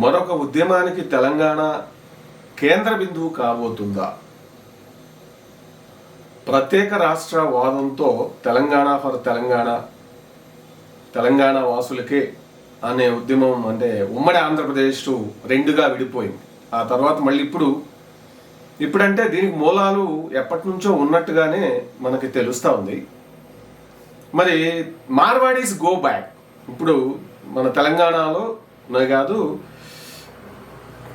మరొక ఉద్యమానికి తెలంగాణ కేంద్ర బిందువు కాబోతుందా? ప్రత్యేక రాష్ట్ర వాదంతో తెలంగాణ ఫర్ తెలంగాణ తెలంగాణ వాసులకే అనే ఉద్యమం అంటే ఉమ్మడి ఆంధ్రప్రదేశ్ రెండుగా విడిపోయింది. ఆ తర్వాత మళ్ళీ ఇప్పుడు ఇప్పుడంటే దీనికి మూలాలు ఎప్పటి నుంచో ఉన్నట్టుగానే మనకి తెలుస్తూ ఉంది. మరి మార్వాడీస్ గో బ్యాక్. ఇప్పుడు మన తెలంగాణలోనే కాదు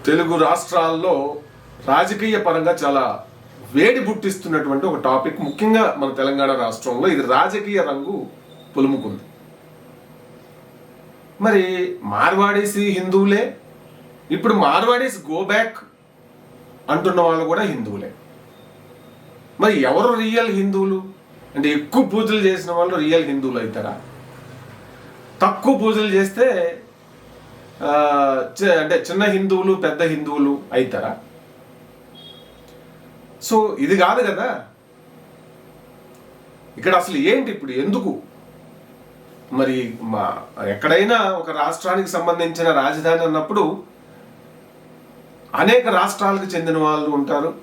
తెలుగు రాష్ట్రాల్లో రాజకీయ పరంగా చాలా వేడి పుట్టిస్తున్నటువంటి ఒక టాపిక్. ముఖ్యంగా మన తెలంగాణ రాష్ట్రంలో ఇది రాజకీయ రంగు పులుముకుంది. మరి మార్వాడీసి హిందువులే? ఇప్పుడు మార్వాడీస్ గో బ్యాక్ అంటున్న వాళ్ళు కూడా హిందువులే. మరి ఎవరు రియల్ హిందువులు? అంటే ఎక్కువ పూజలు చేసిన వాళ్ళు రియల్ హిందువులు అవుతారా? తక్కువ పూజలు చేస్తే అంటే చిన్న హిందువులు పెద్ద హిందువులు అవుతారా సో ఇది కాదు కదా? ఇక్కడ అసలు ఏంటి ఇప్పుడు? ఎందుకు? మరి మా ఎక్కడైనా ఒక రాష్ట్రానికి సంబంధించిన రాజధాని అన్నప్పుడు అనేక రాష్ట్రాలకు చెందిన వాళ్ళు ఉంటారు.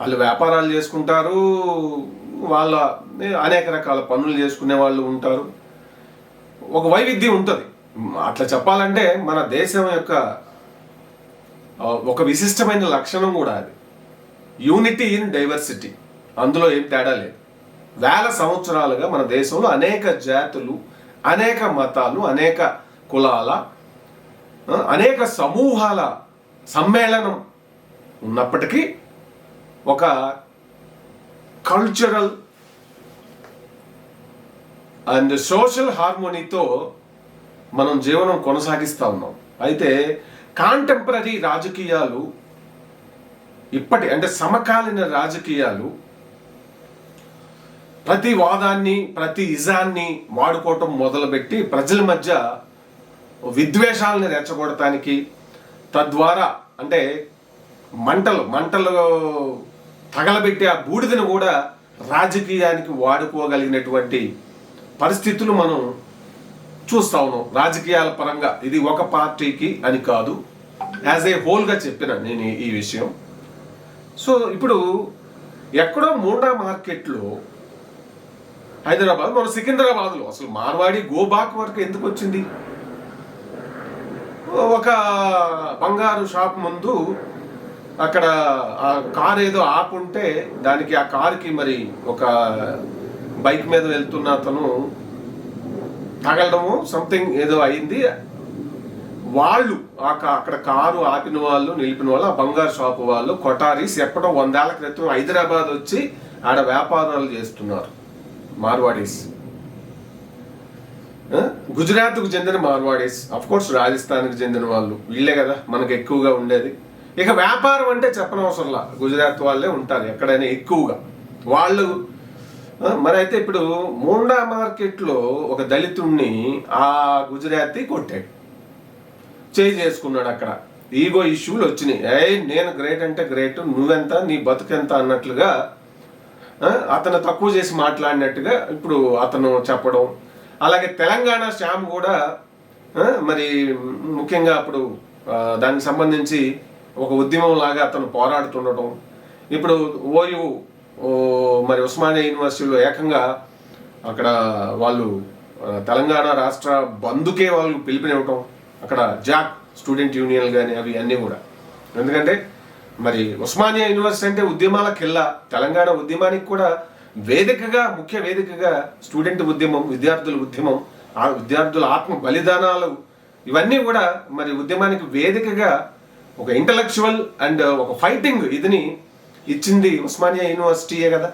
వాళ్ళు వ్యాపారాలు చేసుకుంటారు. వాళ్ళ అనేక రకాల పనులు చేసుకునే వాళ్ళు ఉంటారు. ఒక వైవిధ్యం ఉంటుంది. అట్లా చెప్పాలంటే మన దేశం యొక్క ఒక విశిష్టమైన లక్షణం కూడా అది. యూనిటీ ఇన్ డైవర్సిటీ అందులో ఏం తేడా లేదు. వేల సంవత్సరాలుగా మన దేశంలో అనేక జాతులు అనేక మతాలు అనేక కులాల అనేక సమూహాల సమ్మేళనం ఉన్నప్పటికీ ఒక కల్చరల్ అండ్ సోషల్ హార్మోనీతో మనం జీవనం కొనసాగిస్తూ ఉన్నాం. అయితే కాంటెంపరీ రాజకీయాలు ఇప్పటి అంటే సమకాలీన రాజకీయాలు ప్రతి వాదాన్ని ప్రతి ఇజాన్ని వాడుకోవటం మొదలుపెట్టి ప్రజల మధ్య విద్వేషాలని రెచ్చగొడటానికి తద్వారా అంటే మంటలు మంటలు తగలబెట్టి ఆ బూడిదను కూడా రాజకీయానికి వాడుకోగలిగినటువంటి పరిస్థితులు మనం చూస్తా ఉన్నాం రాజకీయాల పరంగా ఇది ఒక పార్టీకి అని కాదు. యాజ్ ఏ హోల్గా చెప్పిన నేను ఈ- విషయం. సో ఇప్పుడు ఎక్కడో మూడా మార్కెట్లో హైదరాబాద్ మన సికింద్రాబాద్లో అసలు మార్వాడి గోబాక్ వరకు ఎందుకు వచ్చింది? ఒక బంగారు షాప్ ముందు అక్కడ ఆ కార్ ఏదో ఆపుంటే దానికి ఆ కార్కి మరి ఒక బైక్ మీద వెళ్తున్న అతను తగలడము సంథింగ్ ఏదో అయింది. వాళ్ళు అక్కడ కారు ఆపిన వాళ్ళు నిలిపిన వాళ్ళు ఆ బంగారు షాపు వాళ్ళు కొటారీస్ ఎప్పుడో వందేళ్ళ క్రితం హైదరాబాద్ వచ్చి ఆడ వ్యాపారాలు చేస్తున్నారు. మార్వాడీస్. గుజరాత్కు చెందిన మార్వాడీస్. కోర్స్ రాజస్థాన్కి చెందిన వాళ్ళు. వీళ్ళే కదా మనకు ఎక్కువగా ఉండేది. ఇక వ్యాపారం అంటే చెప్పనవసరంలా. గుజరాత్ వాళ్ళే ఉంటారు ఎక్కడైనా ఎక్కువగా. వాళ్ళు మరి అయితే ఇప్పుడు మూండా మార్కెట్లో ఒక దళితుణ్ణి ఆ గుజరాతీ కొట్టాడు. చేయి చేసుకున్నాడు అక్కడ. ఈగో ఇష్యూలు వచ్చినాయి. ఏ నేను గ్రేట్ అంటే గ్రేట్ నువ్వెంత నీ బతుకెంత అన్నట్లుగా అతను తక్కువ చేసి మాట్లాడినట్టుగా ఇప్పుడు అతను చెప్పడం. అలాగే తెలంగాణ శ్యామ్ కూడా మరి ముఖ్యంగా అప్పుడు దానికి సంబంధించి ఒక ఉద్యమం లాగా అతను పోరాడుతుండటం. ఇప్పుడు ఓయూ మరి ఉస్మానియా యూనివర్సిటీలో ఏకంగా అక్కడ వాళ్ళు తెలంగాణ రాష్ట్ర బంధుకే వాళ్ళు పిలుపునివ్వటం అక్కడ జాక్ స్టూడెంట్ యూనియన్ కానీ అవి అన్నీ కూడా. ఎందుకంటే మరి ఉస్మానియా యూనివర్సిటీ అంటే ఉద్యమాల కిల్లా తెలంగాణ ఉద్యమానికి కూడా వేదికగా ముఖ్య వేదికగా స్టూడెంట్ ఉద్యమం విద్యార్థుల ఉద్యమం ఆ విద్యార్థుల ఆత్మ బలిదానాలు ఇవన్నీ కూడా మరి ఉద్యమానికి వేదికగా ఒక ఇంటలెక్చువల్ అండ్ ఒక ఫైటింగ్ ఇదిని ఇచ్చింది ఉస్మానియా యూనివర్సిటీయే కదా.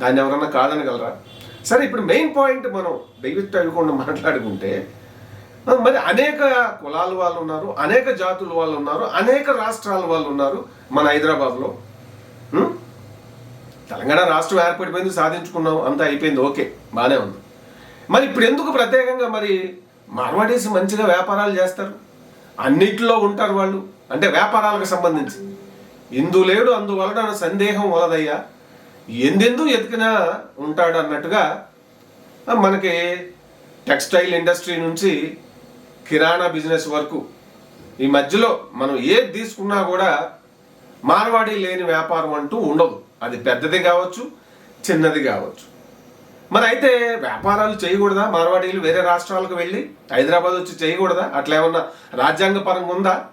దాన్ని ఎవరన్నా కాదనగలరా? సరే ఇప్పుడు మెయిన్ పాయింట్ మనం దైవిత్ అవ్వకుండా మాట్లాడుకుంటే మరి అనేక కులాల వాళ్ళు ఉన్నారు అనేక జాతుల వాళ్ళు ఉన్నారు అనేక రాష్ట్రాల వాళ్ళు ఉన్నారు మన హైదరాబాద్లో. తెలంగాణ రాష్ట్రం ఏర్పడిపోయింది సాధించుకున్నాం అంతా అయిపోయింది ఓకే బాగానే ఉంది. మరి ఇప్పుడు ఎందుకు ప్రత్యేకంగా మరి మార్వాడీస్ మంచిగా వ్యాపారాలు చేస్తారు? అన్నిట్లో ఉంటారు వాళ్ళు అంటే వ్యాపారాలకు సంబంధించి. ఇందు లేడు అందువలన సందేహం వలదయ్యా. ఎందెందు ఎతికినా ఉంటాడు అన్నట్టుగా మనకి టెక్స్టైల్ ఇండస్ట్రీ నుంచి కిరాణా బిజినెస్ వరకు ఈ మధ్యలో మనం ఏది తీసుకున్నా కూడా మార్వాడి లేని వ్యాపారం అంటూ ఉండదు. అది పెద్దది కావచ్చు చిన్నది కావచ్చు. మరి అయితే వ్యాపారాలు చేయకూడదా? మార్వాడీలు వేరే రాష్ట్రాలకు వెళ్ళి హైదరాబాద్ వచ్చి చేయకూడదా? అట్లా ఏమన్నా రాజ్యాంగ పరంగా ఉందా?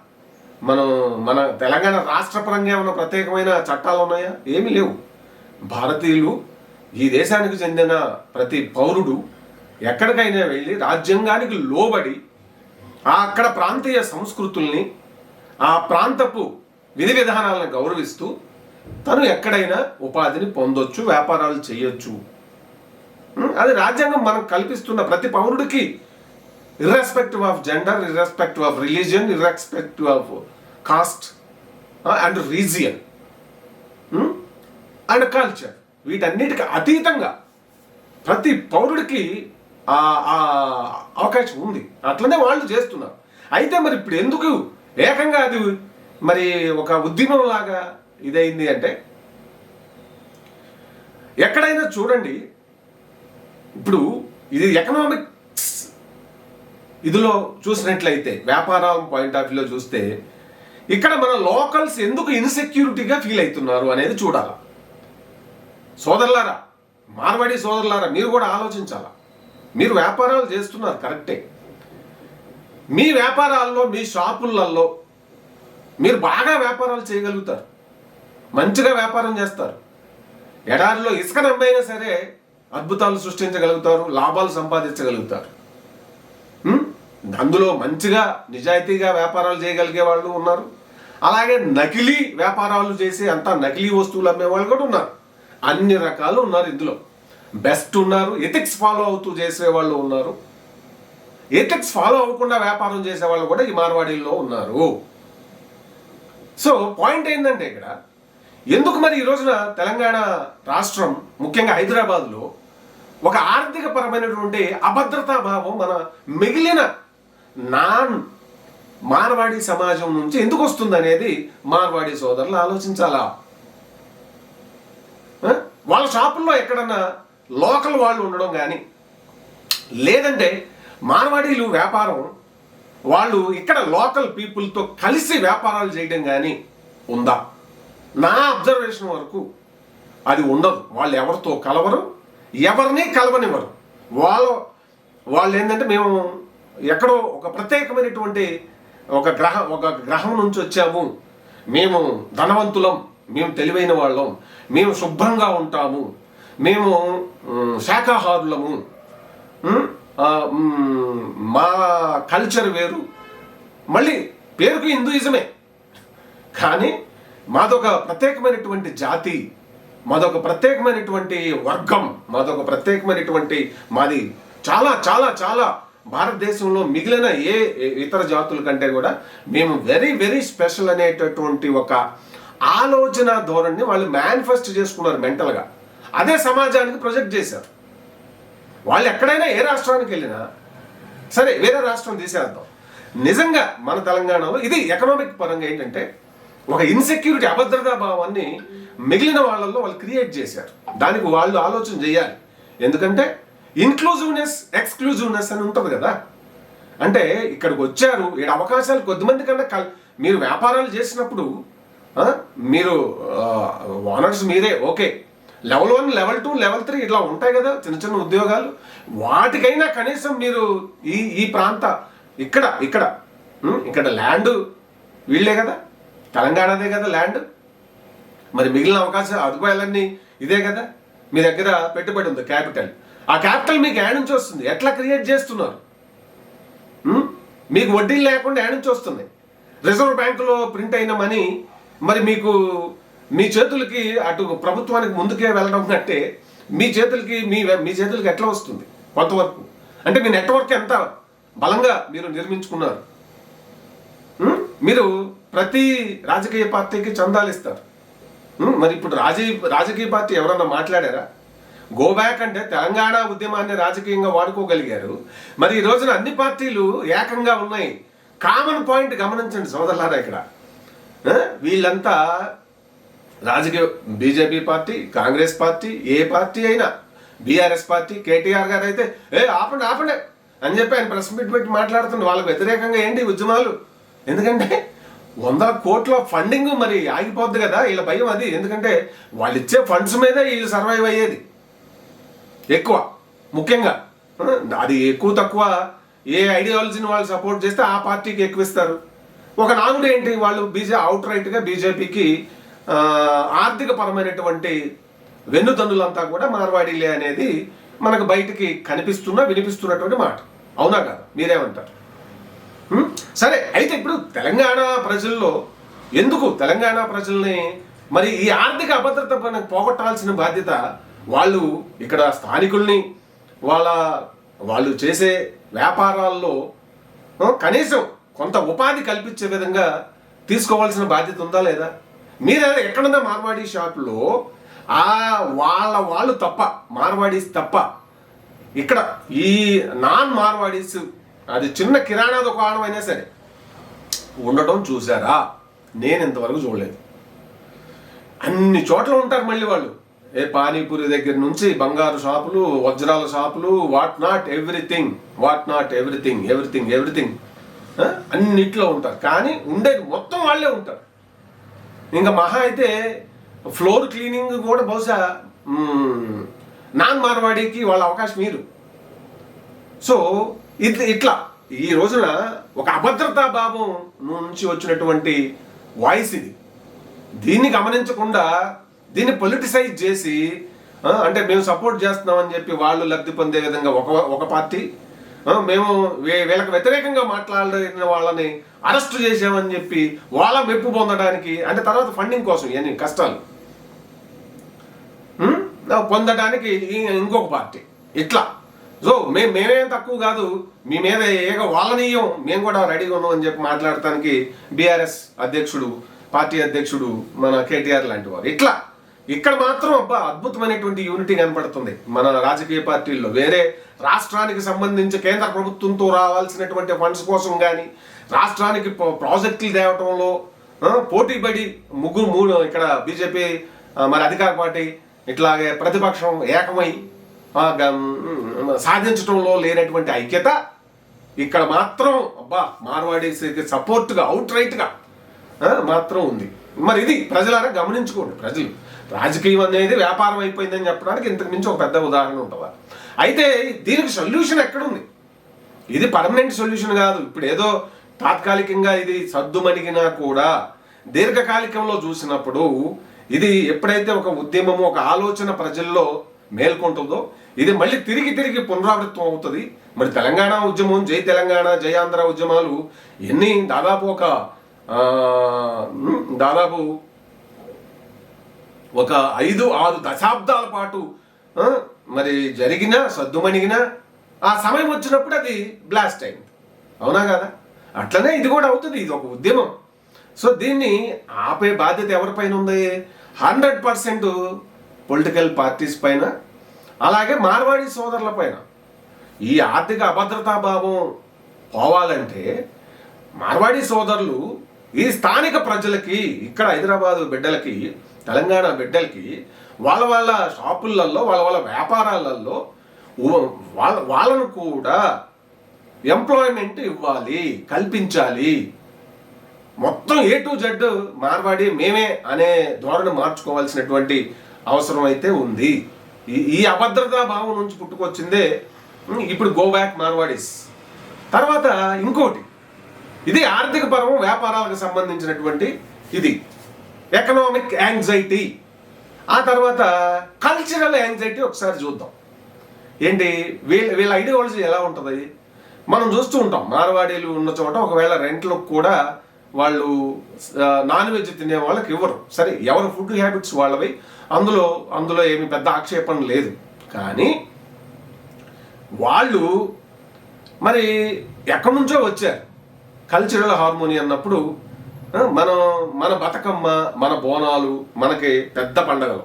మనం మన తెలంగాణ రాష్ట్ర పరంగా ఏమైనా ప్రత్యేకమైన చట్టాలు ఉన్నాయా? ఏమీ లేవు. భారతీయులు ఈ దేశానికి చెందిన ప్రతి పౌరుడు ఎక్కడికైనా వెళ్ళి రాజ్యాంగానికి లోబడి ఆ అక్కడ ప్రాంతీయ సంస్కృతుల్ని ఆ ప్రాంతపు విధి విధానాలను గౌరవిస్తూ తను ఎక్కడైనా ఉపాధిని పొందొచ్చు వ్యాపారాలు చేయొచ్చు. అది రాజ్యాంగం మనం కల్పిస్తున్న ప్రతి పౌరుడికి. Irrespective of gender irrespective of religion irrespective of caste and region and culture వీటన్నిటికీ అతీతంగా ప్రతి పౌరుడికి ఆ అవకాశం ఉంది. అట్లనే వాళ్ళు చేస్తున్నారు. అయితే మరి ఇప్పుడు ఎందుకు ఏకంగా అది మరి ఒక ఉద్యమం లాగా ఇదైంది అంటే ఎక్కడైనా చూడండి ఇప్పుడు ఇది ఎకనామిక్స్ ఇదిలో చూసినట్లయితే వ్యాపారం పాయింట్ ఆఫ్ వ్యూలో చూస్తే ఇక్కడ మన లోకల్స్ ఎందుకు ఇన్సెక్యూరిటీగా ఫీల్ అవుతున్నారు అనేది చూడాలి. సోదరులారా మార్వాడి సోదరులారా మీరు కూడా ఆలోచించాలా? మీరు వ్యాపారాలు చేస్తున్నారు కరెక్టే మీ వ్యాపారాల్లో మీ షాపులలో మీరు బాగా వ్యాపారాలు చేయగలుగుతారు. మంచిగా వ్యాపారం చేస్తారు. ఎడారిలో ఇసుక నమ్మైనా సరే అద్భుతాలు సృష్టించగలుగుతారు లాభాలు సంపాదించగలుగుతారు. అందులో మంచిగా నిజాయితీగా వ్యాపారాలు చేయగలిగే వాళ్ళు ఉన్నారు. అలాగే నకిలీ వ్యాపారాలు చేసి అంతా నకిలీ వస్తువులు అమ్మే వాళ్ళు కూడా ఉన్నారు. అన్ని రకాలు ఉన్నారు ఇందులో. బెస్ట్ ఉన్నారు ఎథిక్స్ ఫాలో అవుతూ చేసే వాళ్ళు ఉన్నారు. ఎథిక్స్ ఫాలో అవ్వకుండా వ్యాపారం చేసే వాళ్ళు కూడా ఈ మార్వాడీల్లో ఉన్నారు. సో పాయింట్ ఏంటంటే ఇక్కడ ఎందుకు మరి ఈ రోజున తెలంగాణ రాష్ట్రం ముఖ్యంగా హైదరాబాద్లో ఒక ఆర్థిక పరమైనటువంటి అభద్రతా భావం మన మిగిలిన నాన్ మార్వాడి సమాజం నుంచి ఎందుకు వస్తుంది అనేది మార్వాడి సోదరులు ఆలోచించాలా? వాళ్ళ షాపుల్లో ఎక్కడన్నా లోకల్ వాళ్ళు ఉండడం కానీ లేదంటే మార్వాడీలు వ్యాపారం వాళ్ళు ఇక్కడ లోకల్ పీపుల్తో కలిసి వ్యాపారాలు చేయడం కానీ ఉందా? నా అబ్జర్వేషన్ వరకు అది ఉండదు. వాళ్ళు ఎవరితో కలవరు ఎవరిని కలవనివ్వరు. వాళ్ళు వాళ్ళు ఏంటంటే మేము ఎక్కడో ఒక ప్రత్యేకమైనటువంటి ఒక గ్రహ ఒక గ్రహం నుంచి వచ్చాము. మేము ధనవంతులం మేము తెలివైన వాళ్ళం మేము శుభ్రంగా ఉంటాము మేము శాఖాహారులము మా కల్చర్ వేరు. మళ్ళీ పేరుకు హిందూయిజమే. కానీ మాదొక ప్రత్యేకమైనటువంటి జాతి మాదొక ప్రత్యేకమైనటువంటి వర్గం మాదొక ప్రత్యేకమైనటువంటి మాది చాలా చాలా చాలా భారతదేశంలో మిగిలిన ఏ ఇతర జాతుల కంటే కూడా మేము వెరీ వెరీ స్పెషల్ అనేటటువంటి ఒక ఆలోచన ధోరణిని వాళ్ళు మేనిఫెస్ట్ చేసుకున్నారు మెంటల్గా అదే సమాజానికి ప్రొజెక్ట్ చేశారు. వాళ్ళు ఎక్కడైనా ఏ రాష్ట్రానికి వెళ్ళినా సరే వేరే రాష్ట్రం తీసేద్దాం. నిజంగా మన తెలంగాణలో ఇది ఎకనామిక్ పరంగా ఏంటంటే ఒక ఇన్సెక్యూరిటీ అభద్రతా భావాన్ని మిగిలిన వాళ్ళల్లో వాళ్ళు క్రియేట్ చేశారు. దానికి వాళ్ళు ఆలోచన చేయాలి. ఎందుకంటే ఇన్క్లూజివ్నెస్ ఎక్స్క్లూజివ్నెస్ అని ఉంటుంది కదా? అంటే ఇక్కడికి వచ్చారు ఇక్కడ అవకాశాలు కొద్దిమంది కన్నా కల్ మీరు వ్యాపారాలు చేసినప్పుడు మీరు ఓనర్స్ మీరే okay. Level one level two level three ఇట్లా ఉంటాయి కదా చిన్న చిన్న ఉద్యోగాలు. వాటికైనా కనీసం మీరు ఈ ఈ ప్రాంత ఇక్కడ ఇక్కడ ఇక్కడ ల్యాండ్ వీళ్ళే కదా? తెలంగాణదే కదా ల్యాండ్? మరి మిగిలిన అవకాశాలు అదుపాయాలన్నీ ఇదే కదా? మీ దగ్గర పెట్టుబడి ఉంది క్యాపిటల్. ఆ క్యాపిటల్ మీకు యాడ్ నుంచి వస్తుంది. ఎట్లా క్రియేట్ చేస్తున్నారు? మీకు వడ్డీలు లేకుండా యాడ్ నుంచి వస్తుంది రిజర్వ్ బ్యాంకులో ప్రింట్ అయిన మనీ మరి మీకు మీ చేతులకి అటు ప్రభుత్వానికి ముందుకే వెళ్ళడం కంటే మీ చేతులకి మీ మీ చేతులకి ఎట్లా వస్తుంది? కొంతవరకు. అంటే మీ నెట్వర్క్ ఎంత బలంగా మీరు నిర్మించుకున్నారు? మీరు ప్రతి రాజకీయ పార్టీకి చందాలు ఇస్తారు. మరి ఇప్పుడు రాజీ రాజకీయ పార్టీ ఎవరన్నా మాట్లాడారా? గో బ్యాక్ అంటే తెలంగాణ ఉద్యమాన్ని రాజకీయంగా వాడుకోగలిగారు. మరి ఈ రోజున అన్ని పార్టీలు ఏకంగా ఉన్నాయి. కామన్ పాయింట్ గమనించండి సోదరులారా ఇక్కడ. వీళ్ళంతా రాజకీయ బీజేపీ పార్టీ కాంగ్రెస్ పార్టీ ఏ పార్టీ అయినా బీఆర్ఎస్ పార్టీ కేటీఆర్ గారు అయితే ఏ ఆపండి ఆపండి అని చెప్పి ఆయన ప్రెస్ మీట్ పెట్టి మాట్లాడుతుంది వాళ్ళకి వ్యతిరేకంగా ఏంటి ఉద్యమాలు? ఎందుకంటే వందల కోట్ల ఫండింగ్ మరి ఆగిపోద్ది కదా వీళ్ళ భయం అది. ఎందుకంటే వాళ్ళు ఇచ్చే ఫండ్స్ మీదే వీళ్ళు సర్వైవ్ అయ్యేది. ఎక్కువ ముఖ్యంగా. అది ఎక్కువ తక్కువ ఏ ఐడియాలజీని వాళ్ళు సపోర్ట్ చేస్తే ఆ పార్టీకి ఎక్కువ ఇస్తారు ఒక నానుడు ఏంటి? వాళ్ళు బీజే అవుట్ రైట్గా బీజేపీకి ఆర్థిక పరమైనటువంటి వెన్నుదన్నులంతా కూడా మార్వాడీలే అనేది మనకు బయటికి కనిపిస్తున్న వినిపిస్తున్నటువంటి మాట. అవునా కాదు? మీరేమంటారు? సరే అయితే ఇప్పుడు తెలంగాణ ప్రజల్లో ఎందుకు తెలంగాణ ప్రజల్ని మరి ఈ ఆర్థిక అభద్రత పోగొట్టాల్సిన బాధ్యత వాళ్ళు ఇక్కడ స్థానికుల్ని వాళ్ళ వాళ్ళు చేసే వ్యాపారాల్లో కనీసం కొంత ఉపాధి కల్పించే విధంగా తీసుకోవాల్సిన బాధ్యత ఉందా లేదా? మీరు ఎక్కడున్న మార్వాడీ షాపులో? ఆ వాళ్ళ వాళ్ళు తప్ప మార్వాడీస్ తప్ప. ఇక్కడ ఈ నాన్ మార్వాడీస్ అది చిన్న కిరాణా దుకాణం అయినా సరే ఉండటం చూసారా నేను ఇంతవరకు చూడలేదు. అన్ని చోట్ల ఉంటారు మళ్ళీ వాళ్ళు. ఏ పానీపూరి దగ్గర నుంచి బంగారు షాపులు వజ్రాల షాపులు what not everything what not everything everything everything. అన్నిట్లో ఉంటారు. కానీ ఉండేది మొత్తం వాళ్ళే ఉంటారు. ఇంకా మహా అయితే ఫ్లోర్ క్లీనింగ్ కూడా బహుశా నాన్ మార్వాడీకి వాళ్ళ అవకాశం మీరు. సో ఇది ఇట్లా. ఈ రోజున ఒక అభద్రతా భావం నుంచి వచ్చినటువంటి వాయిస్ ఇది. దీన్ని గమనించకుండా దీన్ని పొలిటిసైజ్ చేసి అంటే మేము సపోర్ట్ చేస్తున్నామని చెప్పి వాళ్ళు లబ్ధి పొందే విధంగా ఒక ఒక పార్టీ మేము వీళ్ళకి వ్యతిరేకంగా మాట్లాడిన వాళ్ళని అరెస్ట్ చేసామని చెప్పి వాళ్ళ మెప్పు పొందడానికి అంటే తర్వాత ఫండింగ్ కోసం ఇవన్నీ కష్టాలు పొందడానికి ఇంకొక పార్టీ ఇట్లా. సో మేము మేమేం తక్కువ కాదు మీ మీద ఏక వాళ్ళనీయం మేము కూడా రెడీగా ఉన్నాం అని చెప్పి మాట్లాడటానికి బీఆర్ఎస్ అధ్యక్షుడు పార్టీ అధ్యక్షుడు మన కేటీఆర్ లాంటి వారు ఇట్లా. ఇక్కడ మాత్రం అబ్బా అద్భుతమైనటువంటి యూనిటీ కనపడుతుంది మన రాజకీయ పార్టీల్లో. వేరే రాష్ట్రానికి సంబంధించి కేంద్ర ప్రభుత్వంతో రావాల్సినటువంటి ఫండ్స్ కోసం కానీ రాష్ట్రానికి ప్రాజెక్టులు తేవటంలో పోటీ పోటీపడి ముగ్గురు మూడు ఇక్కడ బీజేపీ మరి అధికార పార్టీ ఇట్లాగే ప్రతిపక్షం ఏకమై గం- సాధించడంలో లేనటువంటి ఐక్యత ఇక్కడ మాత్రం అబ్బా మార్వాడీస్కి సపోర్ట్గా అవుట్ రైట్గా మాత్రం ఉంది. మరి ఇది ప్రజలారా గమనించుకోండి ప్రజలు. రాజకీయం అనేది వ్యాపారం అయిపోయిందని చెప్పడానికి ఇంతకు మించి ఒక పెద్ద ఉదాహరణ ఉంటుందా? అయితే దీనికి సొల్యూషన్ ఎక్కడుంది? ఇది పర్మనెంట్ సొల్యూషన్ కాదు. ఇప్పుడు ఏదో తాత్కాలికంగా ఇది సద్దుమణిగినా కూడా దీర్ఘకాలికంలో చూసినప్పుడు ఇది ఎప్పుడైతే ఒక ఉద్యమము ఒక ఆలోచన ప్రజల్లో మేల్కొంటుందో ఇది మళ్ళీ తిరిగి తిరిగి పునరావృతం అవుతుంది. మరి తెలంగాణ ఉద్యమం జై తెలంగాణ జై ఆంధ్ర ఉద్యమాలు ఎన్ని దాదాపు ఒక దాదాపు ఒక ఐదు ఆరు దశాబ్దాల పాటు మరి జరిగిన సద్దుమణిగినా ఆ సమయం వచ్చినప్పుడు అది బ్లాస్ట్ అయింది. అవునా కదా? అట్లనే ఇది కూడా అవుతుంది ఇది ఒక ఉద్యమం. సో దీన్ని ఆపే బాధ్యత ఎవరిపైన ఉంది? హండ్రెడ్ పర్సెంట్ పొలిటికల్ పార్టీస్ పైన అలాగే మార్వాడి సోదరుల పైన. ఈ ఆర్థిక అభద్రతా భావం పోవాలంటే మార్వాడి సోదరులు ఈ స్థానిక ప్రజలకి ఇక్కడ హైదరాబాద్ బిడ్డలకి తెలంగాణ బిడ్డలకి వాళ్ళ వాళ్ళ షాపులలో వాళ్ళ వాళ్ళ వ్యాపారాలలో వాళ్ళ వాళ్ళను కూడా ఎంప్లాయ్మెంట్ ఇవ్వాలి కల్పించాలి. మొత్తం ఏ టు జెడ్ మార్వాడి మేమే అనే ధోరణి మార్చుకోవాల్సినటువంటి అవసరం అయితే ఉంది. ఈ ఈ అభద్రతా భావం నుంచి పుట్టుకొచ్చిందే ఇప్పుడు గో బ్యాక్ మార్వాడీస్. తర్వాత ఇంకోటి ఇది ఆర్థిక పరము వ్యాపారాలకు సంబంధించినటువంటి ఇది. ఎకనామిక్ యాంగ్జైటీ ఆ తర్వాత కల్చరల్ యాంగ్జైటీ ఒకసారి చూద్దాం. ఏంటి? వీళ్ళ వీళ్ళ ఐడియాలజీ ఎలా ఉంటుంది? మనం చూస్తూ ఉంటాం. మార్వాడీలు ఉన్న చోట ఒకవేళ రెంట్లకు కూడా వాళ్ళు నాన్ వెజ్ తినే వాళ్ళకి ఇవ్వరు. సరే ఎవరి ఫుడ్ హ్యాబిట్స్ వాళ్ళవి? అందులో అందులో ఏమి పెద్ద ఆక్షేపణ లేదు. కానీ వాళ్ళు మరి ఎక్కడి నుంచో వచ్చారు. కల్చరల్ హార్మోని అన్నప్పుడు మనం మన బతుకమ్మ మన బోనాలు మనకి పెద్ద పండగలు.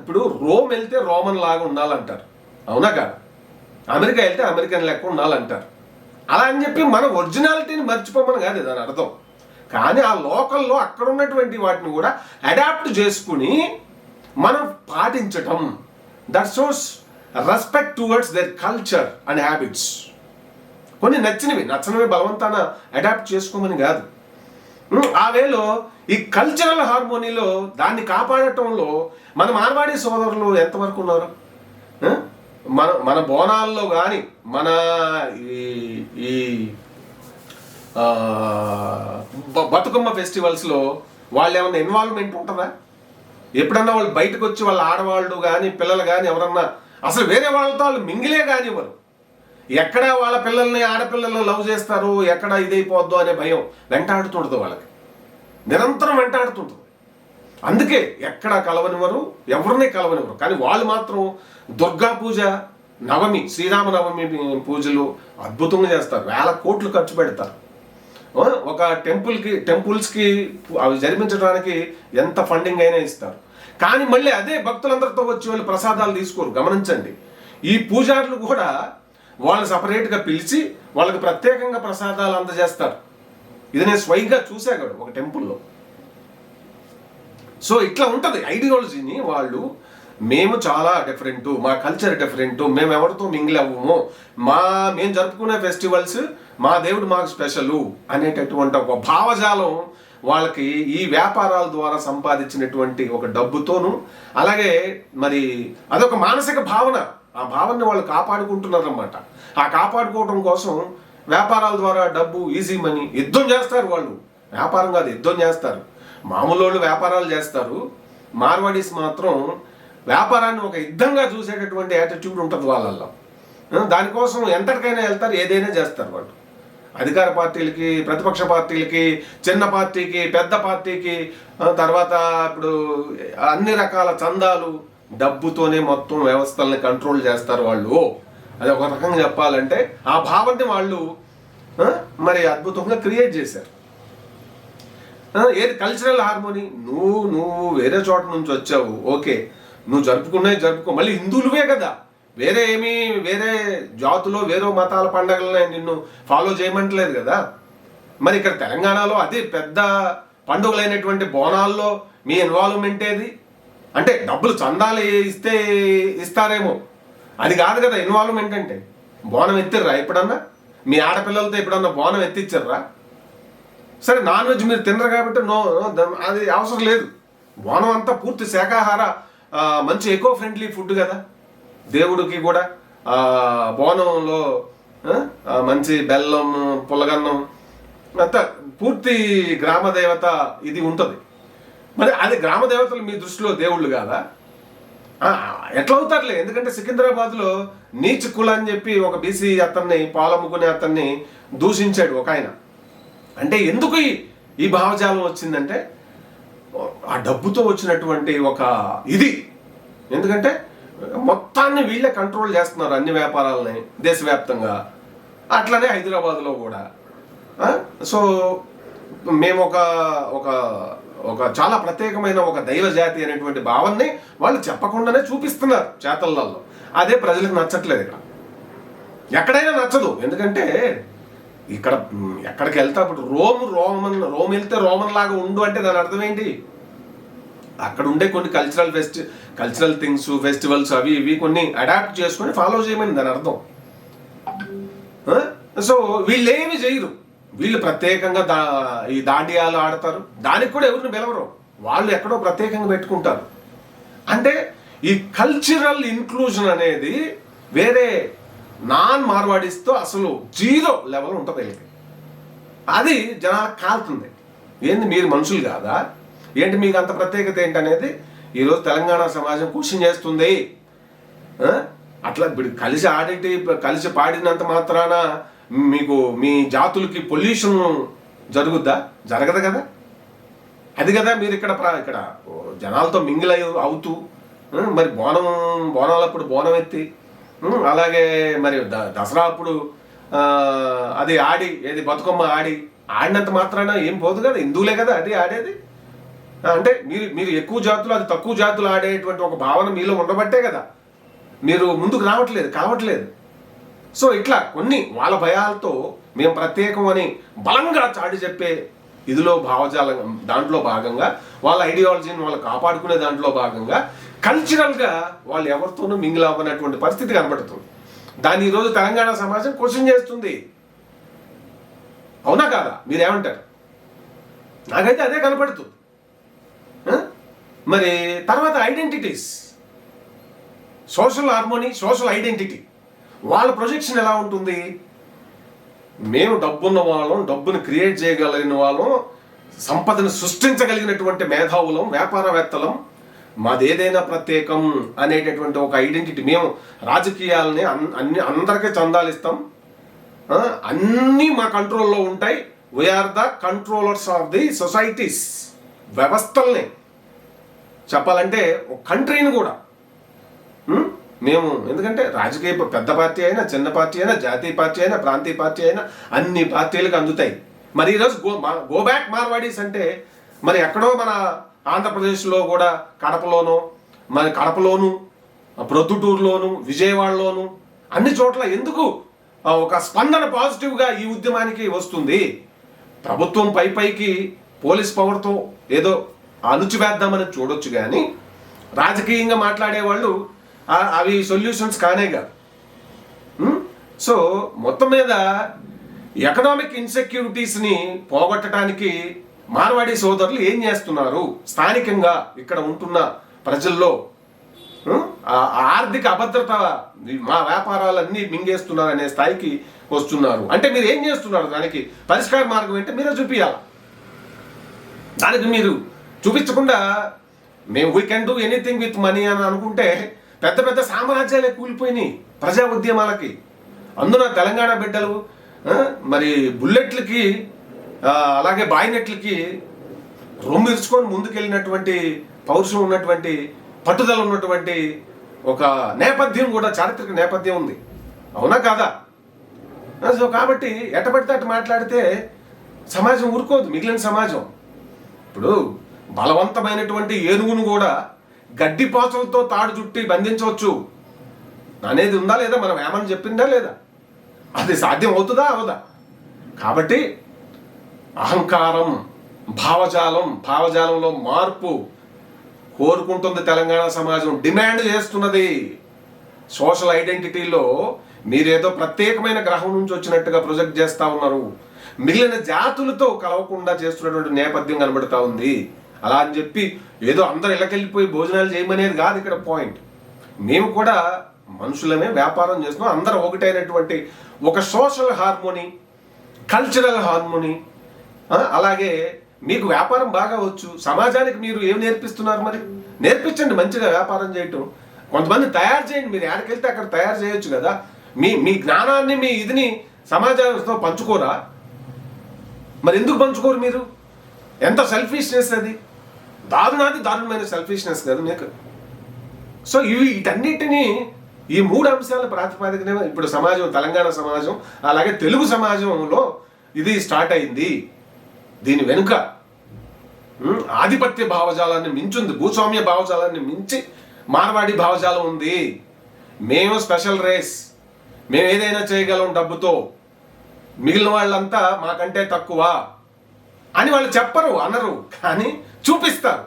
ఇప్పుడు రోమ్ వెళ్తే రోమన్ లాగా ఉండాలంటారు. అవునా కాదు? అమెరికా వెళ్తే అమెరికన్ లెక్క ఉండాలంటారు. అలా అని చెప్పి మన ఒరిజినాలిటీని మర్చిపోమని కాదు దాని అర్థం. కానీ ఆ లోకల్లో అక్కడ ఉన్నటువంటి వాటిని కూడా అడాప్ట్ చేసుకుని మనం పాటించటం. That shows respect towards their culture and habits కొన్ని నచ్చినవి నచ్చనివి బలవంతాన అడాప్ట్ చేసుకోమని కాదు. ఆ వేలో ఈ కల్చరల్ హార్మోనీలో దాన్ని కాపాడటంలో మన మార్వాడి సోదరులు ఎంతవరకు ఉన్నారు? మన మన బోనాల్లో కానీ మన ఈ ఈ బతుకమ్మ ఫెస్టివల్స్లో వాళ్ళు ఏమైనా ఇన్వాల్వ్మెంట్ ఉంటుందా? ఎప్పుడన్నా వాళ్ళు బయటకు వచ్చి వాళ్ళ ఆడవాళ్ళు కానీ పిల్లలు కానీ ఎవరన్నా అసలు వేరే వాళ్ళతో వాళ్ళు మింగిలే కానివ్వరు. ఎక్కడ వాళ్ళ పిల్లల్ని ఆడపిల్లల్ని లవ్ చేస్తారు ఎక్కడ ఇదైపోద్దు అనే భయం వెంటాడుతుంటుంది వాళ్ళకి. నిరంతరం వెంటాడుతుంటుంది అందుకే ఎక్కడ కలవనివ్వరు ఎవరిని కలవనివ్వరు. కానీ వాళ్ళు మాత్రం దుర్గా పూజ నవమి శ్రీరామ నవమి పూజలు అద్భుతంగా చేస్తారు. వేల కోట్లు ఖర్చు పెడతారు. ఒక టెంపుల్కి టెంపుల్స్కి అవి జరిపించడానికి ఎంత ఫండింగ్ అయినా ఇస్తారు. కానీ మళ్ళీ అదే భక్తులందరితో వచ్చి వాళ్ళు ప్రసాదాలు తీసుకోరు. గమనించండి. ఈ పూజారులు కూడా వాళ్ళు సపరేట్గా పిలిచి వాళ్ళకి ప్రత్యేకంగా ప్రసాదాలు అందజేస్తారు. ఇది నేను స్వయంగా చూసాగాడు ఒక టెంపుల్లో. సో ఇట్లా ఉంటుంది ఐడియాలజీని వాళ్ళు. మేము చాలా డిఫరెంట్ మా కల్చర్ డిఫరెంట్ మేము ఎవరితో మింగిల్ అవ్వము. మా మేము జరుపుకునే ఫెస్టివల్స్ మా దేవుడు మాకు స్పెషల్ అనేటటువంటి ఒక భావజాలం వాళ్ళకి ఈ వ్యాపారాల ద్వారా సంపాదించినటువంటి ఒక డబ్బుతోను. అలాగే మరి అదొక మానసిక భావన. ఆ భావనని వాళ్ళు కాపాడుకుంటున్నారన్నమాట. ఆ కాపాడుకోవడం కోసం వ్యాపారాల ద్వారా డబ్బు ఈజీ మనీ యుద్ధం చేస్తారు వాళ్ళు. వ్యాపారం కాదు యుద్ధం చేస్తారు. మామూలు వాళ్ళు వ్యాపారాలు చేస్తారు. మార్వాడీస్ మాత్రం వ్యాపారాన్ని ఒక యుద్ధంగా చూసేటటువంటి యాటిట్యూడ్ ఉంటుంది వాళ్ళల్లో. దానికోసం ఎంతటికైనా వెళ్తారు ఏదైనా చేస్తారు వాళ్ళు. అధికార పార్టీలకి ప్రతిపక్ష పార్టీలకి చిన్న పార్టీకి పెద్ద పార్టీకి తర్వాత ఇప్పుడు అన్ని రకాల చందాలు డబ్బుతోనే మొత్తం వ్యవస్థల్ని కంట్రోల్ చేస్తారు వాళ్ళు. అది ఒక రకంగా చెప్పాలంటే ఆ భావాన్ని వాళ్ళు మరి అద్భుతంగా క్రియేట్ చేశారు. ఏది కల్చరల్ హార్మోనీ నువ్వు నువ్వు వేరే చోట నుంచి వచ్చావు. ఓకే. నువ్వు జరుపుకున్నవి జరుపుకో. మళ్ళీ హిందువులవే కదా. వేరే ఏమీ వేరే జాతులో వేరే మతాల పండగలనే నిన్ను ఫాలో చేయమంటలేదు కదా. మరి ఇక్కడ తెలంగాణలో అదే పెద్ద పండుగలైనటువంటి బోనాల్లో మీ ఇన్వాల్వ్మెంట్ ఏది? అంటే డబ్బులు చందాలు ఇస్తే ఇస్తారేమో. అది కాదు కదా ఇన్వాల్వ్మెంట్ అంటే. బోనం ఎత్తిర్రా ఎప్పుడన్నా? మీ ఆడపిల్లలతో ఎప్పుడన్నా బోనం ఎత్తిచ్చారా? సరే నాన్ వెజ్ మీరు తినరు కాబట్టి నో ద- అది అవసరం లేదు. బోనం అంతా పూర్తి శాకాహార మంచి ఎకో ఫ్రెండ్లీ ఫుడ్ కదా. దేవుడికి కూడా బోనంలో మంచి బెల్లం పుల్లగన్నం అంతా పూర్తి గ్రామ దేవత ఇది ఉంటుంది. మరి అది గ్రామ దేవతలు మీ దృష్టిలో దేవుళ్ళు కాదా? ఎట్లా అవుతారులే? ఎందుకంటే సికింద్రాబాద్లో నీచ్ కుల అని చెప్పి ఒక బీసీ అతన్ని పాలమ్ముకునే అతన్ని దూషించాడు ఒక ఆయన. అంటే ఎందుకు ఈ భావజాలం వచ్చిందంటే ఆ డబ్బుతో వచ్చినటువంటి ఒక ఇది. ఎందుకంటే మొత్తాన్ని వీళ్ళే కంట్రోల్ చేస్తున్నారు అన్ని వ్యాపారాలని దేశవ్యాప్తంగా. అట్లనే హైదరాబాద్లో కూడా. సో మేము ఒక ఒక ఒక చాలా ప్రత్యేకమైన ఒక దైవ జాతి అనేటువంటి భావాన్ని వాళ్ళు చెప్పకుండానే చూపిస్తున్నారు చేతలలో అదే ప్రజలకు నచ్చట్లేదు ఇక్కడ. ఎక్కడైనా నచ్చదు. ఎందుకంటే ఇక్కడ ఎక్కడికి వెళ్తే అప్పుడు రోమ్ రోమన్ రోమ్ వెళ్తే రోమన్ లాగా ఉండు అంటే దాని అర్థం ఏంటి? అక్కడ ఉండే కొన్ని కల్చరల్ ఫెస్టి కల్చరల్ థింగ్స్ ఫెస్టివల్స్ అవి ఇవి కొన్ని అడాప్ట్ చేసుకొని ఫాలో చేయమని దాని అర్థం. సో వీళ్ళు ఏమి చేయరు. వీళ్ళు ప్రత్యేకంగా దా ఈ దాండియాలు ఆడతారు. దానికి కూడా ఎవరిని పిలవరు. వాళ్ళు ఎక్కడో ప్రత్యేకంగా పెట్టుకుంటారు. అంటే ఈ కల్చరల్ ఇన్క్లూజన్ అనేది వేరే నాన్ మార్వాడీస్తో అసలు జీరో లెవెల్ ఉంటుంది వీళ్ళకి. అది జనాలకు కాలుతుంది. ఏంది మీరు మనుషులు కాదా? ఏంటి మీకు అంత ప్రత్యేకత ఏంటనేది? ఈరోజు తెలంగాణ సమాజం క్వశ్చన్ చేస్తుంది. అట్లా ఇప్పుడు కలిసి ఆడిటి కలిసి పాడినంత మాత్రాన మీకు మీ జాతులకి పొల్యూషన్ జరుగుద్దా? జరగదు కదా? అది కదా మీరు ఇక్కడ ప్ర- ఇక్కడ జనాలతో మింగిల్ అయి అవుతూ మరి బోనం బోనాలప్పుడు బోనం ఎత్తి అలాగే మరి ద- దసరా అప్పుడు అది ఆడి ఏది బతుకమ్మ ఆడి ఆడినంత మాత్రాన ఏం పోదు కదా? హిందువులే కదా అది ఆడేది. అంటే మీరు మీరు ఎక్కువ జాతులు అది తక్కువ జాతులు ఆడేటువంటి ఒక భావన మీలో ఉండబట్టే కదా. మీరు ముందుకు రావట్లేదు కావట్లేదు. సో ఇట్లా కొన్ని వాళ్ళ భయాలతో మేము ప్రత్యేకం అని బలంగా చాటి చెప్పే ఇదిలో భావజాలం దాంట్లో భాగంగా వాళ్ళ ఐడియాలజీని వాళ్ళు కాపాడుకునే దాంట్లో భాగంగా కల్చరల్గా వాళ్ళు ఎవరితోనూ మింగిల్ అవ్వనటువంటి పరిస్థితి కనబడుతుంది. దాన్ని ఈరోజు తెలంగాణ సమాజం క్వశ్చన్ చేస్తుంది. అవునా కాదా? మీరేమంటారు? నాకైతే అదే కనపడుతుంది. మరి తర్వాత identities social harmony social identity వాళ్ళ ప్రొజెక్షన్ ఎలా ఉంటుంది? మేము డబ్బున్న వాళ్ళం డబ్బును క్రియేట్ చేయగలిగిన వాళ్ళం సంపదను సృష్టించగలిగినటువంటి మేధావులం వ్యాపారవేత్తలం మాది ఏదైనా ప్రత్యేకం అనేటటువంటి ఒక ఐడెంటిటీ మేము రాజకీయాలని అన్- అన్ని అందరికీ చందాలిస్తాం. అన్నీ మా కంట్రోల్లో ఉంటాయి. We are the controllers of the societies వ్యవస్థల్ని చెప్పాలంటే ఒక కంట్రీని కూడా. మేము ఎందుకంటే రాజకీయ పెద్ద పార్టీ అయినా చిన్న పార్టీ అయినా జాతీయ పార్టీ అయినా ప్రాంతీయ పార్టీ అయినా అన్ని పార్టీలకు అందుతాయి. మరి ఈరోజు గో మా- గో బ్యాక్ మార్వాడీస్ అంటే మరి ఎక్కడో మన ఆంధ్రప్రదేశ్లో కూడా కడపలోనో మరి కడపలోను ప్రొద్దుటూరులోను విజయవాడలోను అన్ని చోట్ల ఎందుకు ఒక స్పందన పాజిటివ్గా ఈ ఉద్యమానికి వస్తుంది? ప్రభుత్వం పై పైకి పోలీస్ పవర్తో ఏదో అణుచివేద్దామని చూడొచ్చు కానీ రాజకీయంగా మాట్లాడే వాళ్ళు అవి సొల్యూషన్స్ కానే కాదు. సో మొత్తం మీద ఎకనామిక్ ఇన్సెక్యూరిటీస్ని పోగొట్టడానికి మార్వాడి సోదరులు ఏం చేస్తున్నారు? స్థానికంగా ఇక్కడ ఉంటున్న ప్రజల్లో ఆ ఆర్థిక అభద్రత మా వ్యాపారాలన్నీ మింగేస్తున్నారు అనే స్థాయికి వస్తున్నారు. అంటే మీరు ఏం చేస్తున్నారు దానికి? పరిష్కార మార్గం ఏంటంటే మీరే చూపించాలి దానికి మీరు చూపించకుండా మేము we can do anything with money అని అనుకుంటే పెద్ద పెద్ద సామ్రాజ్యాలే కూలిపోయినాయి ప్రజా ఉద్యమాలకి. అందున తెలంగాణ బిడ్డలు మరి బుల్లెట్లకి అలాగే బాయినెట్లకి రొమ్మిరుచుకొని ముందుకెళ్ళినటువంటి పౌరుషం ఉన్నటువంటి పట్టుదల ఉన్నటువంటి ఒక నేపథ్యం కూడా చారిత్రక నేపథ్యం ఉంది. అవునా కాదా? సో కాబట్టి ఎటబడితే అటు మాట్లాడితే సమాజం ఊరుకోదు మిగిలిన సమాజం. ఇప్పుడు బలవంతమైనటువంటి ఏనుగును కూడా గడ్డి పాచలతో తాడు చుట్టి బంధించవచ్చు. అనేది ఉందా లేదా? మనం ఏమని చెప్పిందా లేదా? అది సాధ్యం అవుతుందా? అవదా? కాబట్టి అహంకారం భావజాలం భావజాలంలో మార్పు కోరుకుంటుంది తెలంగాణ సమాజం. డిమాండ్ చేస్తున్నది. సోషల్ ఐడెంటిటీలో మీరేదో ప్రత్యేకమైన గ్రహం నుంచి వచ్చినట్టుగా ప్రొజెక్ట్ చేస్తూ ఉన్నారు. మిగిలిన జాతులతో కలవకుండా చేస్తున్నటువంటి నేపథ్యం కనబడతా ఉంది. అలా అని చెప్పి ఏదో అందరు ఇళ్ళకెళ్ళిపోయి భోజనాలు చేయమనేది కాదు ఇక్కడ పాయింట్ మేము కూడా మనుషులమే వ్యాపారం చేస్తున్నాం. అందరూ ఒకటైనటువంటి ఒక సోషల్ హార్మోనీ కల్చరల్ హార్మోనీ అలాగే మీకు వ్యాపారం బాగా వచ్చు. సమాజానికి మీరు ఏం నేర్పిస్తున్నారు మరి? నేర్పించండి మంచిగా వ్యాపారం చేయటం. కొంతమంది తయారు చేయండి. మీరు ఎక్కడికెళ్తే అక్కడ తయారు చేయొచ్చు కదా. మీ మీ జ్ఞానాన్ని మీ ఇదిని సమాజంతో పంచుకోరా? మరి ఎందుకు పంచుకోరు మీరు? ఎంత సెల్ఫిష్నెస్ అది దారుణాది దారుణమైన సెల్ఫిష్నెస్ కదా మీకు. సో ఇవి వీటన్నిటినీ ఈ మూడు అంశాల ప్రాతిపదికన ఇప్పుడు సమాజం తెలంగాణ సమాజం అలాగే తెలుగు సమాజంలో ఇది స్టార్ట్ అయింది. దీని వెనుక ఆధిపత్య భావజాలాన్ని మించుంది భూస్వామ్య భావజాలాన్ని మించి మార్వాడి భావజాలం ఉంది. మేము స్పెషల్ రేస్ మేము ఏదైనా చేయగలం డబ్బుతో. మిగిలిన వాళ్ళంతా మాకంటే తక్కువ. అని వాళ్ళు చెప్పరు అనరు. కానీ చూపిస్తారు.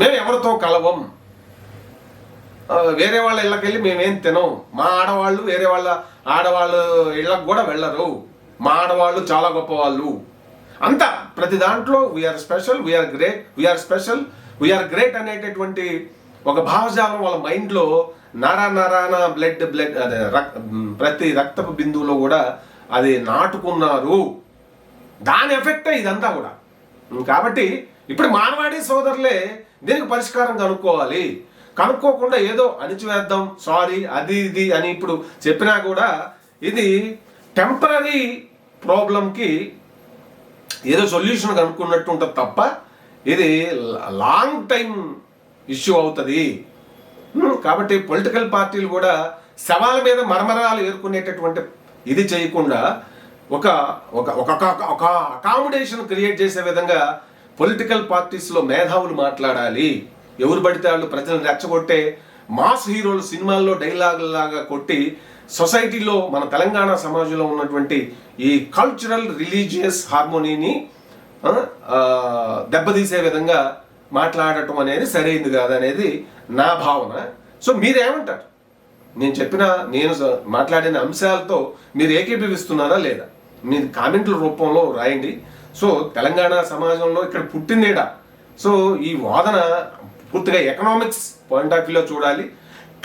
మేము ఎవరితో కలవం వేరే వాళ్ళ ఇళ్ళకి వెళ్ళి మేమేం తినం మా ఆడవాళ్ళు వేరే వాళ్ళ ఆడవాళ్ళు ఇళ్ళకు కూడా వెళ్ళరు. మా ఆడవాళ్ళు చాలా గొప్పవాళ్ళు. అంతా ప్రతి దాంట్లో we are special we are great we are special we are great అనేటటువంటి ఒక భావజాలం వాళ్ళ మైండ్లో నారా నారాన బ్లడ్ బ్లడ్ అదే రక్ ప్రతి రక్తపు బిందువులో కూడా అది నాటుకున్నారు. దాని ఎఫెక్టే ఇదంతా కూడా. కాబట్టి ఇప్పుడు మానవాడి సోదరులే దీనికి పరిష్కారం కనుక్కోవాలి. కనుక్కోకుండా ఏదో అణిచివేద్దాం సారీ అది ఇది అని ఇప్పుడు చెప్పినా కూడా ఇది టెంపరీ ప్రాబ్లంకి ఏదో సొల్యూషన్ కనుక్కున్నట్టు ఉంటుంది తప్ప ఇది లాంగ్ టైం ఇష్యూ అవుతుంది. కాబట్టి పొలిటికల్ పార్టీలు కూడా శవాల మీద మరమరాలు ఎదుర్కొనేటటువంటి ఇది చేయకుండా ఒక ఒక ఒక ఒక- అకామిడేషన్ క్రియేట్ చేసే విధంగా పొలిటికల్ పార్టీస్లో మేధావులు మాట్లాడాలి. ఎవరు పడితే వాళ్ళు ప్రజలను రెచ్చగొట్టే మాస్ హీరోలు సినిమాల్లో డైలాగ్ లాగా కొట్టి సొసైటీలో మన తెలంగాణ సమాజంలో ఉన్నటువంటి ఈ కల్చరల్ రిలీజియస్ హార్మోనీని దెబ్బతీసే విధంగా మాట్లాడటం అనేది సరైంది కాదనేది నా భావన. సో మీరేమంటారు? నేను చెప్పిన నేను స- మాట్లాడిన అంశాలతో మీరు ఏకీభవిస్తున్నారా లేదా? మీ కామెంట్ల రూపంలో రాయండి. సో తెలంగాణ సమాజంలో ఇక్కడ పుట్టిందేడా. సో ఈ వాదన పూర్తిగా ఎకనామిక్స్ పాయింట్ ఆఫ్ వ్యూలో చూడాలి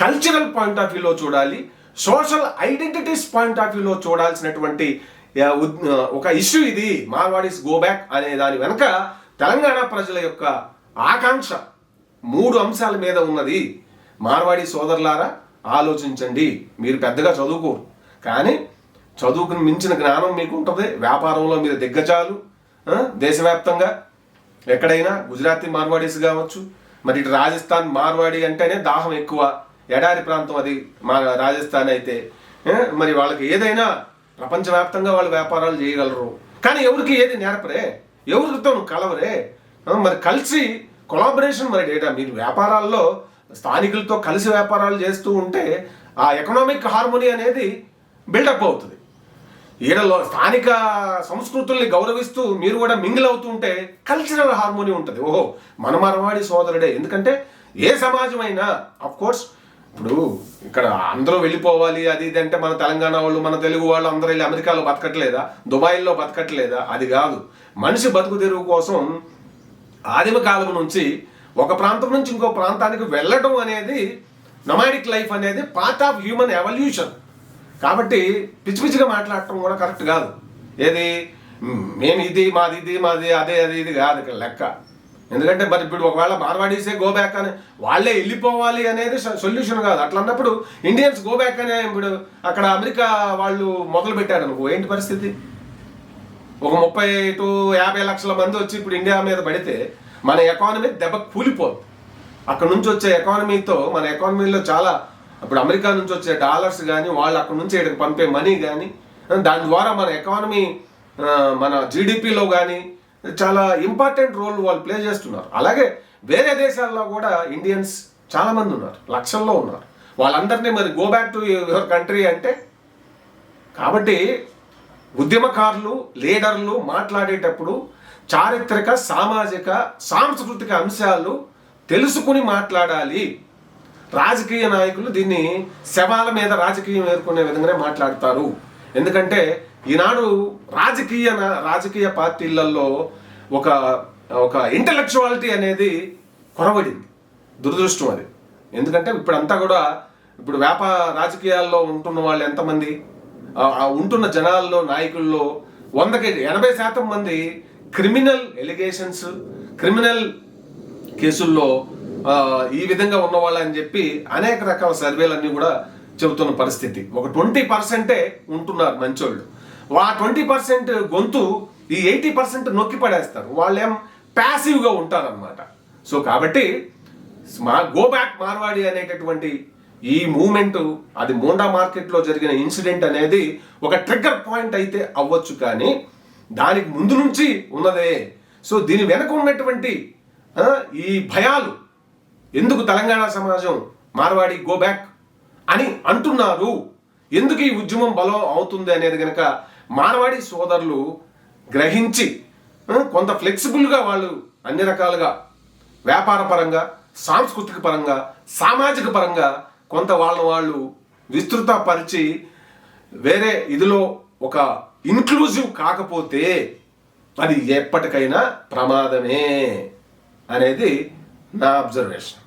కల్చరల్ పాయింట్ ఆఫ్ వ్యూలో చూడాలి సోషల్ ఐడెంటిటీస్ పాయింట్ ఆఫ్ వ్యూలో చూడాల్సినటువంటి ఒక ఇష్యూ ఇది. మార్వాడీస్ గో బ్యాక్ అనే దాని వెనక తెలంగాణ ప్రజల యొక్క ఆకాంక్ష మూడు అంశాల మీద ఉన్నది. మార్వాడి సోదరులారా ఆలోచించండి. మీరు పెద్దగా చదువుకోరు. కానీ చదువుకుని మించిన జ్ఞానం మీకు ఉంటుంది వ్యాపారంలో మీరు దిగ్గజాలు దేశవ్యాప్తంగా. ఎక్కడైనా గుజరాతీ మార్వాడీస్ కావచ్చు మరి ఇటు రాజస్థాన్ మార్వాడి అంటేనే దాహం ఎక్కువ. ఎడారి ప్రాంతం అది మా రాజస్థాన్ అయితే. మరి వాళ్ళకి ఏదైనా ప్రపంచవ్యాప్తంగా వాళ్ళు వ్యాపారాలు చేయగలరు. కానీ ఎవరికి ఏది నేర్పరే? ఎవరితో కలవరే? మరి కలిసి కొలాబరేషన్ మరి డేటా మీరు వ్యాపారాల్లో స్థానికులతో కలిసి వ్యాపారాలు చేస్తూ ఉంటే ఆ ఎకనామిక్ హార్మోనీ అనేది బిల్డప్ అవుతుంది. ఈడలో స్థానిక సంస్కృతుల్ని గౌరవిస్తూ మీరు కూడా మింగిల్ అవుతుంటే కల్చరల్ హార్మోనీ ఉంటుంది. ఓహో మన మరవాడి సోదరుడే. ఎందుకంటే ఏ సమాజమైనా అఫ్ కోర్స్ ఇప్పుడు ఇక్కడ అందరూ వెళ్ళిపోవాలి అది ఇది అంటే మన తెలంగాణ వాళ్ళు మన తెలుగు వాళ్ళు అందరూ వెళ్ళి అమెరికాలో బతకట్లేదా? దుబాయ్లో బతకట్లేదా? అది కాదు. మనిషి బతుకు తెరువు కోసం ఆదిమ కాలం నుంచి ఒక ప్రాంతం నుంచి ఇంకో ప్రాంతానికి వెళ్ళడం అనేది నొమాడిక్ లైఫ్ అనేది పార్ట్ ఆఫ్ హ్యూమన్ ఎవల్యూషన్ కాబట్టి పిచ్చి పిచ్చిగా మాట్లాడటం కూడా కరెక్ట్ కాదు. ఏది? మేము ఇది మాది ఇది మాది అదే అది ఇది కాదు ఇక్కడ లెక్క. ఎందుకంటే మరి ఇప్పుడు ఒకవేళ మార్వాడీసే గో బ్యాక్ అని వాళ్ళే వెళ్ళిపోవాలి అనేది సొల్యూషన్ కాదు. అట్లా అన్నప్పుడు ఇండియన్స్ గో బ్యాక్ అనే ఇప్పుడు అక్కడ అమెరికా వాళ్ళు మొదలు పెట్టారు అనుకో ఏంటి పరిస్థితి? ఒక ముప్పై టు యాభై లక్షల మంది వచ్చి ఇప్పుడు ఇండియా మీద పడితే మన ఎకానమీ దెబ్బ కూలిపోదు అక్కడ నుంచి వచ్చే ఎకానమీతో మన ఎకానమీలో చాలా ఇప్పుడు అమెరికా నుంచి వచ్చే డాలర్స్ కానీ వాళ్ళు అక్కడ నుంచి ఇక్కడికి పంపే మనీ కానీ దాని ద్వారా మన ఎకానమీ మన జీడిపిలో కానీ చాలా ఇంపార్టెంట్ రోల్ వాళ్ళు ప్లే చేస్తున్నారు. అలాగే వేరే దేశాల్లో కూడా ఇండియన్స్ చాలామంది ఉన్నారు లక్షల్లో ఉన్నారు. వాళ్ళందరినీ మరి go back to your country అంటే కాబట్టి ఉద్యమకారులు లీడర్లు మాట్లాడేటప్పుడు చారిత్రక సామాజిక సాంస్కృతిక అంశాలు తెలుసుకుని మాట్లాడాలి. రాజకీయ నాయకులు దీన్ని శవాల మీద రాజకీయం ఏర్కొనే విధంగానే మాట్లాడతారు. ఎందుకంటే ఈనాడు రాజకీయ రాజకీయ పార్టీలలో ఒక ఒక ఇంటలెక్చువాలిటీ అనేది కొరవడింది. దురదృష్టం అది. ఎందుకంటే ఇప్పుడంతా కూడా ఇప్పుడు వ్యాపార రాజకీయాల్లో ఉంటున్న వాళ్ళు ఎంతమంది? ఆ- ఉంటున్న జనాల్లో నాయకుల్లో వందకి ఎనభై శాతం మంది క్రిమినల్ ఎలిగేషన్స్ క్రిమినల్ కేసుల్లో ఈ విధంగా ఉన్నవాళ్ళు అని చెప్పి అనేక రకాల సర్వేలన్నీ కూడా చెబుతున్న పరిస్థితి. ఒక ట్వంటీ పర్సెంటే ఉంటున్నారు మంచోళ్ళు. ఆ ట్వంటీ పర్సెంట్ గొంతు ఈ ఎయిటీ పర్సెంట్ నొక్కి పడేస్తారు. వాళ్ళేం ప్యాసివ్గా ఉంటారన్నమాట. సో కాబట్టి మా గో బ్యాక్ మార్వాడి అనేటటువంటి ఈ మూమెంట్ అది మోండా మార్కెట్లో జరిగిన ఇన్సిడెంట్ అనేది ఒక ట్రిగ్గర్ పాయింట్ అయితే అవ్వచ్చు కానీ దానికి ముందు నుంచి ఉన్నదే. సో దీని వెనక ఉన్నటువంటి ఈ భయాలు ఎందుకు తెలంగాణ సమాజం మార్వాడి గో బ్యాక్ అని అంటున్నారు? ఎందుకు ఈ ఉద్యమం బలం అవుతుంది అనేది కనుక మార్వాడి సోదరులు గ్రహించి కొంత ఫ్లెక్సిబుల్గా వాళ్ళు అన్ని రకాలుగా వ్యాపార పరంగా సాంస్కృతిక పరంగా సామాజిక పరంగా కొంత వాళ్ళ వాళ్ళు విస్తృతపరిచి వేరే ఇదిలో ఒక ఇన్క్లూజివ్ కాకపోతే అది ఎప్పటికైనా ప్రమాదమే అనేది నా అబ్జర్వేషన్